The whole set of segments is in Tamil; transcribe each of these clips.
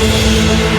என்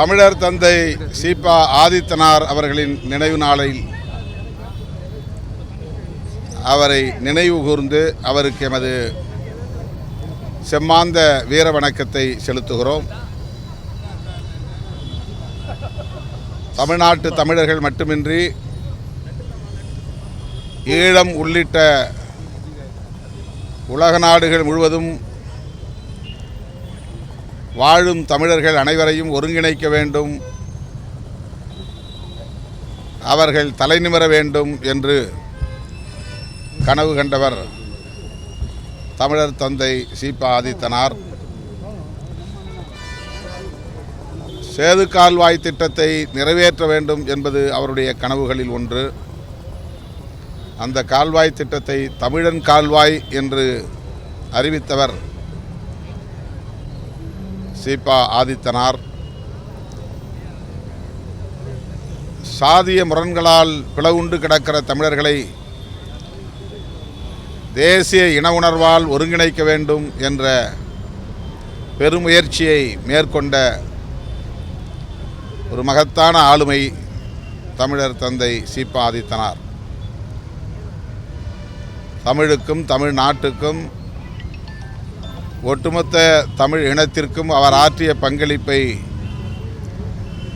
தமிழர் தந்தை சீபா ஆதித்தனார் அவர்களின் நினைவு நாளில் அவரை நினைவு கூர்ந்து அவருக்கு எமது செம்மாந்த வீர வணக்கத்தை செலுத்துகிறோம். தமிழ்நாட்டு தமிழர்கள் மட்டுமின்றி ஈழம் உள்ளிட்ட உலக நாடுகள் முழுவதும் வாழும் தமிழர்கள் அனைவரையும் ஒருங்கிணைக்க வேண்டும். அவர்கள் தலைநிமிர வேண்டும் என்று கனவு கண்டவர் தமிழர் தந்தை சீபா ஆதித்தனார். சேது கால்வாய் திட்டத்தை நிறைவேற்ற வேண்டும் என்பது அவருடைய கனவுகளில் ஒன்று. அந்த கால்வாய் திட்டத்தை தமிழன் கால்வாய் என்று அறிவித்தவர் சீபா ஆதித்தனார். சாதிய முரண்களால் பிளவுண்டு கிடக்கிற தமிழர்களை தேசிய இன உணர்வால் ஒருங்கிணைக்க வேண்டும் என்ற பெருமுயற்சியை மேற்கொண்ட ஒரு மகத்தான ஆளுமை தமிழர் தந்தை சீபா ஆதித்தனார். தமிழுக்கும் தமிழ் நாட்டுக்கும் ஒட்டுமொத்த தமிழ் இனத்திற்கும் அவர் ஆற்றிய பங்களிப்பை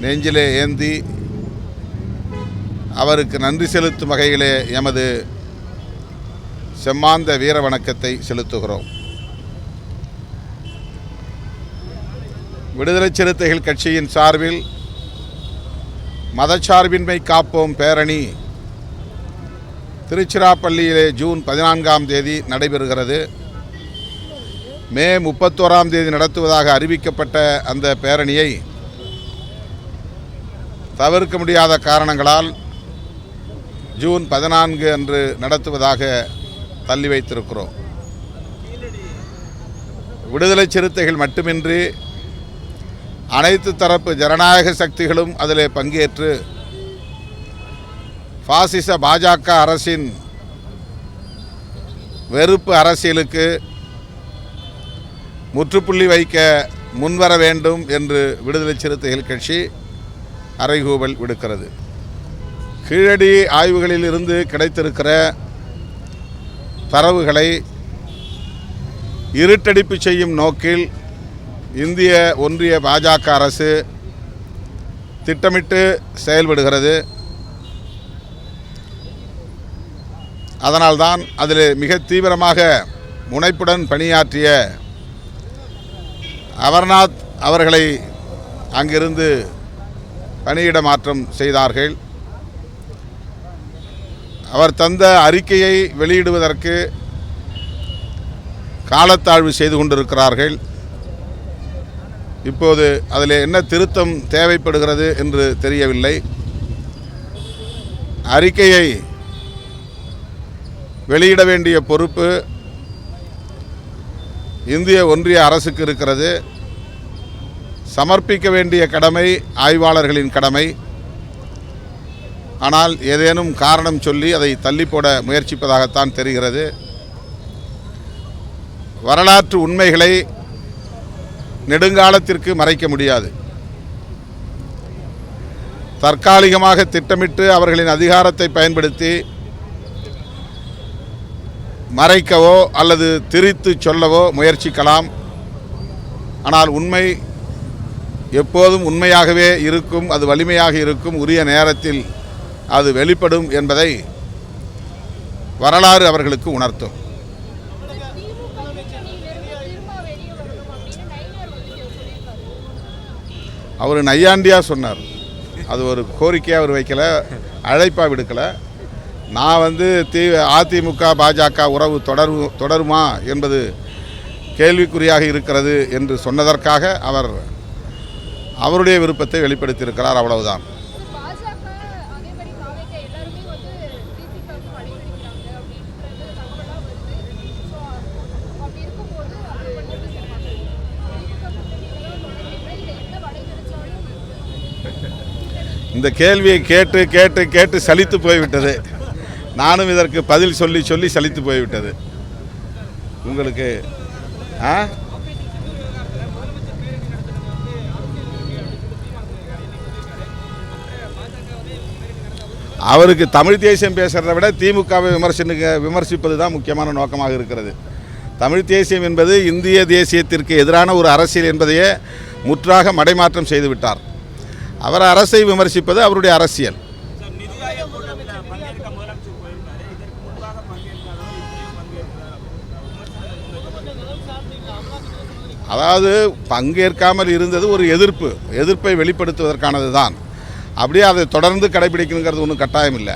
நெஞ்சிலே ஏந்தி அவருக்கு நன்றி செலுத்தும் வகையிலே எமது செம்மாந்த வீர வணக்கத்தை செலுத்துகிறோம். விடுதலை சிறுத்தைகள் கட்சியின் சார்பில் மதச்சார்பின்மை காப்போம் பேரணி திருச்சிராப்பள்ளியிலே ஜூன் பதினான்காம் தேதி நடைபெறுகிறது. மே முப்பத்தோராம் தேதி நடத்துவதாக அறிவிக்கப்பட்ட அந்த பேரணியை தவிர்க்க முடியாத காரணங்களால் ஜூன் பதினான்கு அன்று நடத்துவதாக தள்ளி வைத்திருக்கிறோம். விடுதலை சிறுத்தைகள் மட்டுமின்றி அனைத்து தரப்பு ஜனநாயக சக்திகளும் அதில் பங்கேற்று பாசிச பாஜக அரசின் வெறுப்பு அரசியலுக்கு முற்றுப்புள்ளி வைக்க முன்வர வேண்டும் என்று விடுதலை சிறுத்தைகள் கட்சி அறைகூவல் விடுக்கிறது. கீழடி ஆய்வுகளில் இருந்து கிடைத்திருக்கிற தரவுகளை இருட்டடிப்பு செய்யும் நோக்கில் இந்திய ஒன்றிய பாஜக அரசு திட்டமிட்டு செயல்படுகிறது. அதனால்தான் அதில் மிக தீவிரமாக முனைப்புடன் பணியாற்றிய அமர்நாத் அவர்களை அங்கிருந்து பணியிட மாற்றம் செய்தார்கள். அவர் தந்த அறிக்கையை வெளியிடுவதற்கு காலத்தாழ்வு செய்து கொண்டிருக்கிறார்கள். இப்போது அதில் என்ன திருத்தம் தேவைப்படுகிறது என்று தெரியவில்லை. அறிக்கையை வெளியிட வேண்டிய பொறுப்பு இந்திய ஒன்றிய அரசுக்கு இருக்கிறது. சமர்ப்பிக்க வேண்டிய கடமை ஆய்வாளர்களின் கடமை. ஆனால் ஏதேனும் காரணம் சொல்லி அதை தள்ளி போட முயற்சிப்பதாகத்தான் தெரிகிறது. வரலாற்று உண்மைகளை நெடுங்காலத்திற்கு மறைக்க முடியாது. தற்காலிகமாக திட்டமிட்டு அவர்களின் அதிகாரத்தை பயன்படுத்தி மறைக்கவோ அல்லது திரித்து சொல்லவோ முயற்சிக்கலாம். ஆனால் உண்மை எப்போதும் உண்மையாகவே இருக்கும் அது வலிமையாக இருக்கும் உரிய நேரத்தில் அது வெளிப்படும் என்பதை வரலாறு அவர்களுக்கு உணர்த்தும். அவர் நையாண்டியா சொன்னார். அது ஒரு கோரிக்கையாக அவர் வைக்கல அழைப்பாக விடுக்கலை. நான் வந்து தி அதிமுக பாஜக உறவு தொடரு தொடருமா என்பது கேள்விக்குறியாக இருக்கிறது என்று சொன்னதற்காக அவர் அவருடைய விருப்பத்தை வெளிப்படுத்தியிருக்கிறார் அவ்வளவுதான். இந்த கேள்வியை கேட்டு கேட்டு கேட்டு சலித்து போய்விட்டது. நானும் இதற்கு பதில் சொல்லி சொல்லி சலித்து போய்விட்டது. உங்களுக்கு ஆ? அவருக்கு தமிழ் தேசியம் பேசுகிறத விட திமுகவை விமர்சனுக்கு விமர்சிப்பது தான் முக்கியமான நோக்கமாக இருக்கிறது. தமிழ் தேசியம் என்பது இந்திய தேசியத்திற்கு எதிரான ஒரு அரசியல் என்பதையே முற்றாக மடைமாற்றம் செய்துவிட்டார். அவர் அரசை விமர்சிப்பது அவருடைய அரசியல். அதாவது பங்கேற்காமல் இருந்தது ஒரு எதிர்ப்பு. எதிர்ப்பை வெளிப்படுத்துவதற்கானது தான் அப்படியே அதை தொடர்ந்து கடைபிடிக்கணுங்கிறது ஒன்றும் கட்டாயம் இல்லை.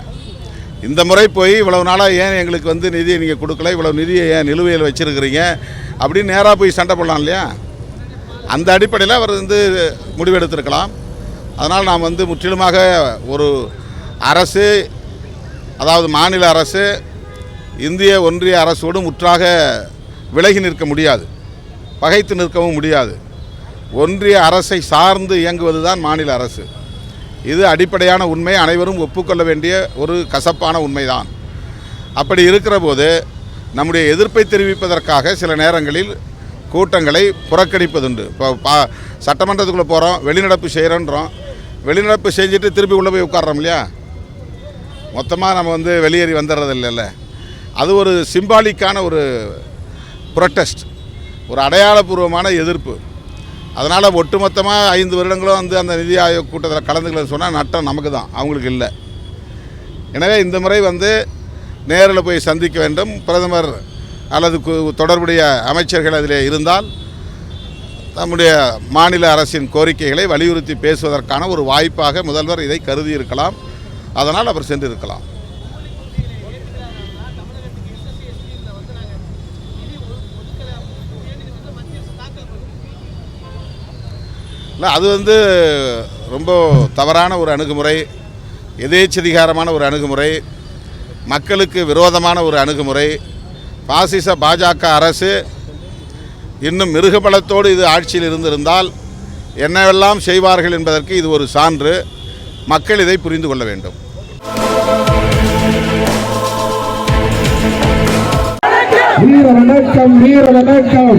இந்த முறை போய் இவ்வளவு நாளாக ஏன் எங்களுக்கு வந்து நிதியை நீங்கள் கொடுக்கல? இவ்வளவு நிதியை ஏன் நிலுவையில் வச்சுருக்கிறீங்க? அப்படின்னு நேராக போய் சண்டை போடலாம் இல்லையா? அந்த அடிப்படையில் அவர் வந்து முடிவெடுத்திருக்கலாம். அதனால் நாம் வந்து முற்றிலுமாக ஒரு அரசு அதாவது மாநில அரசு இந்திய ஒன்றிய அரசோடு முற்றாக விலகி நிற்க முடியாது. பகைத்து நிற்கவும் முடியாது. ஒன்றிய அரசை சார்ந்து இயங்குவது தான் மாநில அரசு. இது அடிப்படையான உண்மை. அனைவரும் ஒப்புக்கொள்ள வேண்டிய ஒரு கசப்பான உண்மைதான். அப்படி இருக்கிற போது நம்முடைய எதிர்ப்பை தெரிவிப்பதற்காக சில நேரங்களில் கூட்டங்களை புறக்கணிப்பதுண்டு. இப்போ பா சட்டமன்றத்துக்குள்ளே போகிறோம் வெளிநடப்பு செய்கிறோன்றோம் வெளிநடப்பு செஞ்சுட்டு திருப்பி உள்ளே போய் உட்காடுறோம் இல்லையா? மொத்தமாக நம்ம வந்து வெளியேறி வந்துடுறது இல்லைல்ல அது ஒரு சிம்பாலிக்கான ஒரு புரொட்டஸ்ட் ஒரு அடையாளபூர்வமான எதிர்ப்பு. அதனால் ஒட்டுமொத்தமாக ஐந்து வருடங்களும் வந்து அந்த நிதி ஆயோக் கூட்டத்தில் கலந்துக்கலன்னு சொன்னால் நட்டம் நமக்கு தான் அவங்களுக்கு இல்லை. எனவே இந்த முறை வந்து நேரில் போய் சந்திக்க வேண்டும். பிரதமர் அல்லது கு- தொடர்புடைய அமைச்சர்கள் அதில் இருந்தால் நம்முடைய மாநில அரசின் கோரிக்கைகளை வலியுறுத்தி பேசுவதற்கான ஒரு வாய்ப்பாக முதல்வர் இதை கருதி இருக்கலாம் அதனால் அவர் சென்றிருக்கலாம். இல்லை அது வந்து ரொம்ப தவறான ஒரு அணுகுமுறை எதேச்சதிகாரமான ஒரு அணுகுமுறை மக்களுக்கு விரோதமான ஒரு அணுகுமுறை. பாசிச பாஜக அரசு இன்னும் மிருகபலத்தோடு இது ஆட்சியில் இருந்திருந்தால் என்னவெல்லாம் செய்வார்கள் என்பதற்கு இது ஒரு சான்று. மக்கள் இதை புரிந்து கொள்ள வேண்டும். வீர வணக்கம் வீர வணக்கம்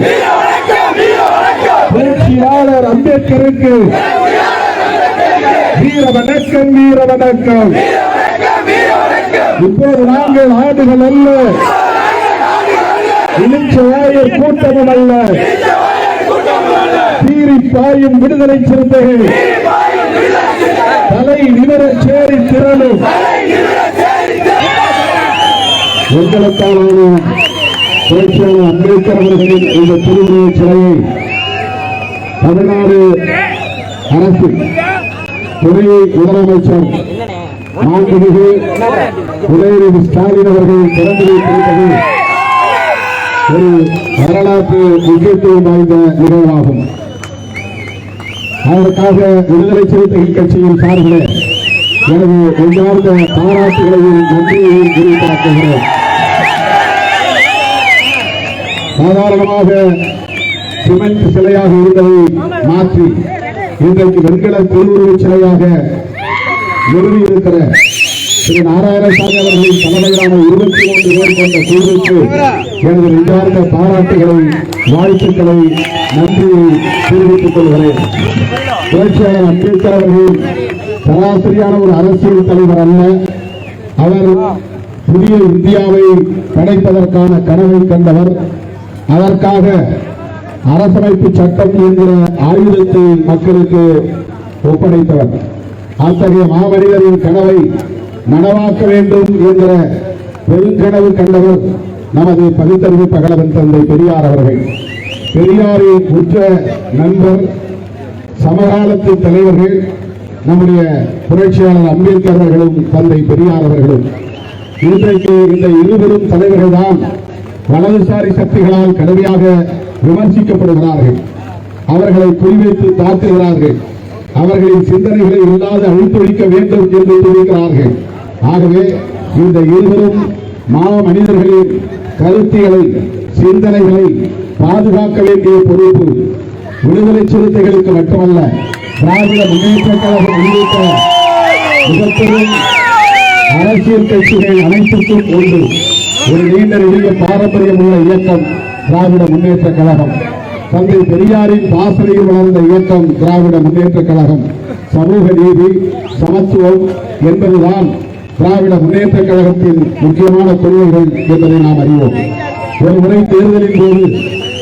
புரட்சியாளர் அம்பேத்கருக்கு. வீர வணக்கம் வீர வணக்கம் இப்போது நாங்கள் ஆடுகள் அல்ல. இளிச்சவாயர் கூட்டமும் அல்ல. தீரி பாயும் விடுதலை சிறுத்தைகள். தலை நிமிர சேரி திரளும். எங்களுக்கான புரட்சியாளர் அம்பேத்கர் அவர்களின் இந்த திருவுருவச் சிலையை. தமிழ்நாடு அரசு துணை முதலமைச்சர் மாண்புமிகு உதயநிதி ஸ்டாலின் அவர்கள் திறந்து வைத்திருப்பது ஒரு வரலாற்று முக்கியத்துவம் வாய்ந்த நிகழ்வாகும். அதற்காக விடுதலை சிறுத்தைகள் கட்சியின் சார்பில் எனது நெஞ்சார்ந்த பாராட்டுகளையும் நன்றியையும் தெரிவித்தாக்குகிறேன் சாதாரணமாக சிமெண்ட் சிலையாக இருந்ததை மாற்றி இன்றைக்கு வெண்கல திருவுருவ சிலையாக நிறுவியிருக்கிற திரு நாராயணசாமி அவர்களின் தலைமையிலான இருபத்தி மூன்று பேர் கொண்ட குழுவிற்கு எனது நெஞ்சார்ந்த பாராட்டுகளை வாழ்த்துக்களை நன்றியை தெரிவித்துக் கொள்கிறேன். புரட்சியாளர் அம்பேத்கர் அவர்கள் சராசரியான ஒரு அரசியல் தலைவர் அல்ல. அவர் புதிய இந்தியாவை படைப்பதற்கான கனவை கண்டவர். அதற்காக அரசமைப்பு சட்டம் என்கிற ஆயுதத்தை மக்களுக்கு ஒப்படைத்தவர். அத்தகைய மாமனிதரின் கனவை நனவாக்க வேண்டும் என்கிற பெருங்கனவு கண்டவர் நமது பகுத்தறிவு பகலவன் தந்தை பெரியார் அவர்கள். பெரியாரின் உற்ற நண்பர் சமகாலத்து தலைவர்கள் நம்முடைய புரட்சியாளர் அம்பேத்கர் அவர்களும் தந்தை பெரியார் அவர்களும். இன்றைக்கு இந்த இருவரும் தலைவர்கள் தான் வலதுசாரி சக்திகளால் கடுமையாக விமர்சிக்கப்படுகிறார்கள். அவர்களை குறிவைத்து தாக்குகிறார்கள். அவர்களின் சிந்தனைகளை இல்லாது அழித்தொழிக்க வேண்டும் என்று தெரிவிக்கிறார்கள் ஆகவே இந்த இருவரும் மா மனிதர்களின் கருத்துகளை சிந்தனைகளை பாதுகாக்க வேண்டிய பொறுப்பு விடுதலை சிறுத்தைகளுக்கு மட்டுமல்ல திராவிட முன்னேற்ற கழகம் உள்ளிட்ட மிகப்பெரும் அரசியல் கட்சிகள் அனைத்துக்கும் உண்டு. ஒரு நீண்ட நெடிய பாரம்பரியம் உள்ள இயக்கம் திராவிட முன்னேற்ற கழகம். தந்தை பெரியாரின் பாசனையில் வளர்ந்த இயக்கம் திராவிட முன்னேற்ற கழகம். சமூக நீதி சமத்துவம் என்பதுதான் திராவிட முன்னேற்ற கழகத்தின் முக்கியமான கொள்கைகள் என்பதை நாம் அறிவோம். ஒரு முறை தேர்தலின் போது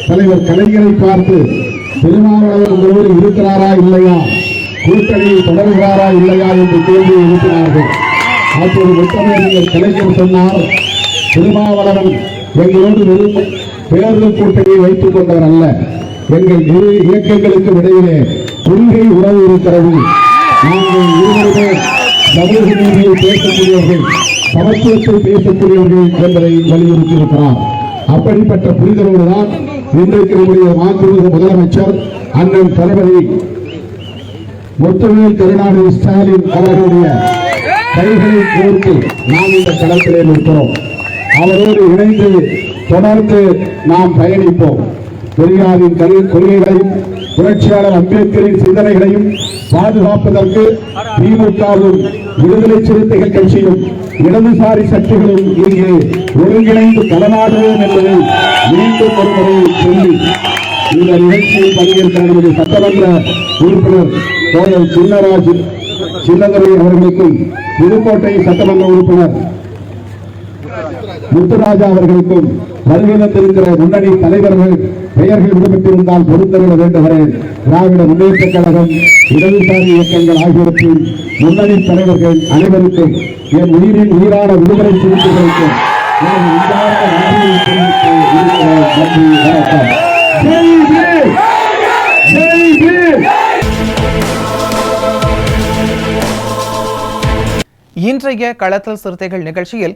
தலைவர் கலைஞரை பார்த்து திருமாவளவன் உங்களோடு இருக்கிறாரா இல்லையா? கூட்டணியில் தொடர்கிறாரா இல்லையா? என்று கேள்வி எழுப்பினார்கள். அப்போது முத்தமிழர் கலைஞர் சொன்னார் திருமாவளவன் எங்களோடு வெறும் பேருந்து கூட்டணியை வைத்துக் கொண்டவர் அல்ல. எங்கள் இரு இயக்கங்களுக்கு இடையிலே கொள்கை உறவு இருக்கிறது. நாங்கள் இருவருமே சமூக நீதியை பேசக்கூடியவர்கள் சமத்துவத்தை பேசக்கூடியவர்கள் என்பதை வலியுறுத்தியிருக்கிறார். அப்படிப்பட்ட புரிதலோடு தான் இன்றைக்கு நம்முடைய மாண்புமிகு முதலமைச்சர் அண்ணன் தளபதி முத்துவேல் கருணாநிதி ஸ்டாலின் அவர்களுடைய கைகளை கோர்த்து நாம் இந்த களத்திலே நிற்கிறோம். அவரோடு இணைந்து தொடர்ந்து நாம் பயணிப்போம். பெரியாரின் கல் கொள்கைகளையும் புரட்சியாளர் அம்பேத்கரின் சிந்தனைகளையும் பாதுகாப்பதற்கு திமுகவும் விடுதலை சிறுத்தைகள் கட்சியும் இடதுசாரி சக்திகளும் இங்கே ஒருங்கிணைந்து களமாடுவோம் என்பதை மீண்டும் ஒருமுறை சொல்லி இந்த நிகழ்ச்சியில் பங்கேற்க நமது சட்டமன்ற உறுப்பினர் தோழர் சின்னராஜ் சின்னதுரை அவர்களுக்கும் புதுக்கோட்டை சட்டமன்ற உறுப்பினர் முத்துராஜா அவர்களுக்கும் வருகை முன்னணி தலைவர்கள் பெயர்கள் விடுபட்டிருந்தால் பொறுத்தருட வேண்டுகிறேன் திராவிட முன்னேற்ற கழகம் இடதுசாரி இயக்கங்கள் ஆகியவற்றின் முன்னணி தலைவர்கள் அனைவருக்கும் என் உயிரின் உயிரான விடுதலை சிறுத்தைகளுக்கும் இன்றைய களத்தல் சிறுத்தைகள் நிகழ்ச்சியில்